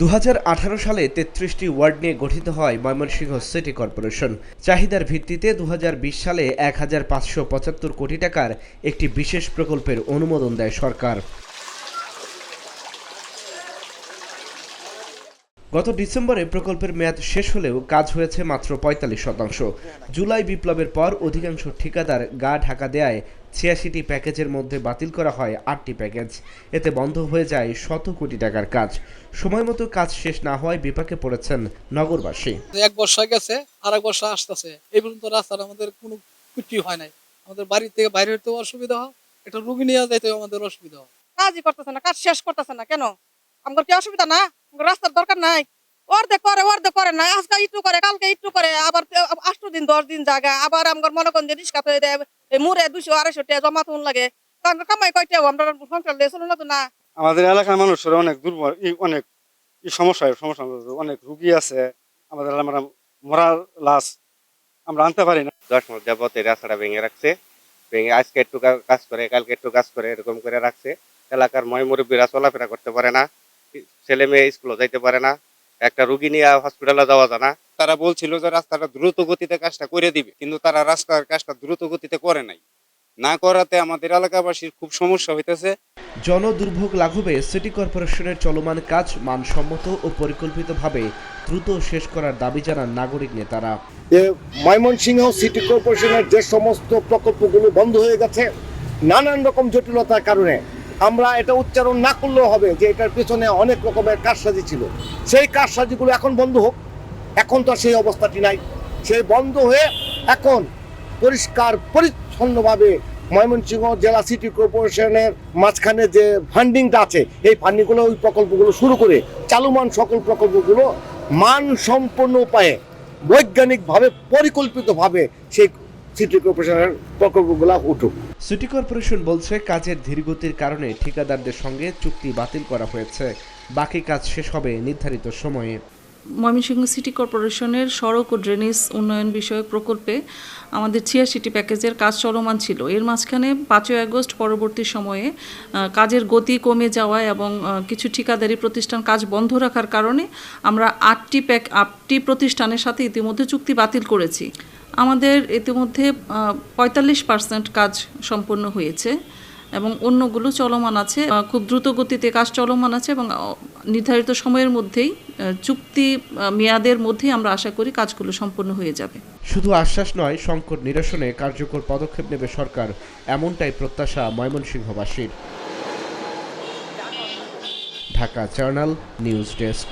দু হাজার আঠারো সালে তেত্রিশটি ওয়ার্ড নিয়ে গঠিত হয় ময়মনসিংহ সিটি কর্পোরেশন। চাহিদার ভিত্তিতে দুহাজার বিশ সালে এক হাজার পাঁচশো পঁচাত্তর কোটি টাকার একটি বিশেষ প্রকল্পের অনুমোদন দেয় সরকার। গত ডিসেম্বরে প্রকল্পের মেয়াদ শেষ হলেও কাজ হয়েছে মাত্র পঁয়তাল্লিশ শতাংশ। জুলাই বিপ্লবের পর অধিকাংশ ঠিকাদার গা ঢাকা দেয়ায় ছিয়াশিটি প্যাকেজের মধ্যে বাতিল করা হয় আটটি প্যাকেজ। এতে বন্ধ হয়ে যায় শত কোটি টাকার কাজ। সময় মতো কাজ শেষ না হওয়ায় বিপাকে পড়েছেন নগরবাসী। এক বর্ষা গেছে আর এক বর্ষা আসতেছে। এই পর্যন্ত রাস্তার আমাদের কোনো কিছুই হয় নাই। আমাদের বাড়ি থেকে বাইরে হইতেও অসুবিধা হয় একটা রুগী নিয়ে যাইতেও আমাদের অসুবিধা হয়। কাজই করতেছে না কাজ শেষ করতেছে না কেন? আমার কি অসুবিধা না? রাস্তার দরকার নাই। অর্ধেক করে অর্ধেক করে না। আজকে একটু করে কালকে একটু করে আবার আষ্ট দিন দশ দিন জায়গা আবার আমার মনে করেন যে রিক্সা হয়ে দেয় এই মুড়ে দুশো আড়াইশো টাকা জমা তুন লাগে। তো কামাই কয়টা আমরা সংসার দিয়ে চলো না তো না। আমাদের এলাকার মানুষের অনেক দুর্বল অনেক সমস্যা সমস্যা অনেক রুগী আছে আমাদের আমরা মরার লাশ আমরা আনতে পারি না। দশ মাস যাবত এই রাস্তাটা ভেঙে রাখছে। ভেঙে আজকে একটু কাজ করে কালকে একটু কাজ করে এরকম করে রাখছে। এলাকার ময় মুরব্বীরা চলাফেরা করতে পারে না। ছেলে মেয়ে স্কুলে যাইতে পারে না একটা রুগী নিয়ে হসপিটালে যাওয়া যায় না। তারা বলছিল যে রাস্তাটা দ্রুত গতিতে কাজটা করে দিবে কিন্তু তারা রাস্তার কাজটা দ্রুত গতিতে করে নাই। না করাতে আমাদের এলাকাবাসীর খুব সমস্যা হইতেছে। জনদুর্ভোগ লাঘবে সিটি কর্পোরেশনের চলমান কাজ মানসম্মত ও পরিকল্পিতভাবে দ্রুত শেষ করার দাবি জানান নাগরিক নেতারা। ময়মনসিংহ সিটি কর্পোরেশনের যে সমস্ত প্রকল্পগুলো বন্ধ হয়ে গেছে নানান রকম জটিলতার কারণে আমরা এটা উচ্চারণ না করলেও হবে যে এটার পেছনে অনেক রকমের কারসাজি ছিল। সেই কারসাজিগুলো এখন বন্ধ হোক। এখন তো সেই অবস্থাটি নাই। সেই বন্ধ হয়ে এখন পরিষ্কার, পরিচ্ছন্নভাবে ময়মনসিংহ জেলা সিটি কর্পোরেশনের মাঝখানে যে ফান্ডিংটা আছে, এই ফান্ডিংগুলো ওই প্রকল্পগুলো শুরু করে চালুমান সকল প্রকল্পগুলো মানসম্পন্ন উপায়ে বৈজ্ঞানিকভাবে, পরিকল্পিতভাবে সেই সিটি কর্পোরেশনের প্রকল্পগুলো উঠুক। সিটি কর্পোরেশন বলছে কাজের ধীরগতির কারণে ঠিকাদারদের সঙ্গে চুক্তি বাতিল করা হয়েছে। বাকি কাজ শেষ হবে নির্ধারিত সময়ে। ময়মনসিংহ সিটি কর্পোরেশনের সড়ক ও ড্রেনেজ উন্নয়ন বিষয়ক প্রকল্পে আমাদের ছিয়াশিটি প্যাকেজের কাজ চলমান ছিল। এর মাঝখানে পাঁচই আগস্ট পরবর্তী সময়ে কাজের গতি কমে যাওয়া এবং কিছু ঠিকাদারি প্রতিষ্ঠান কাজ বন্ধ রাখার কারণে আমরা আটটি প্যাক আটটি প্রতিষ্ঠানের সাথে ইতিমধ্যে চুক্তি বাতিল করেছি। আমাদের ইতিমধ্যে পঁয়তাল্লিশ পার্সেন্ট কাজ সম্পূর্ণ হয়েছে এবং অন্যগুলো চলমান আছে। খুব দ্রুত গতিতে কাজ চলমান আছে এবং নির্ধারিত সময়ের মধ্যেই চুক্তি মেয়াদের মধ্যেই আমরা আশা করি কাজগুলো সম্পূর্ণ হয়ে যাবে। শুধু আশ্বাস নয়, সংকট নিরসনে কার্যকর পদক্ষেপ নেবে সরকার, এমনটাই প্রত্যাশা ময়মনসিংহবাসীর। Dhaka journal, news desk.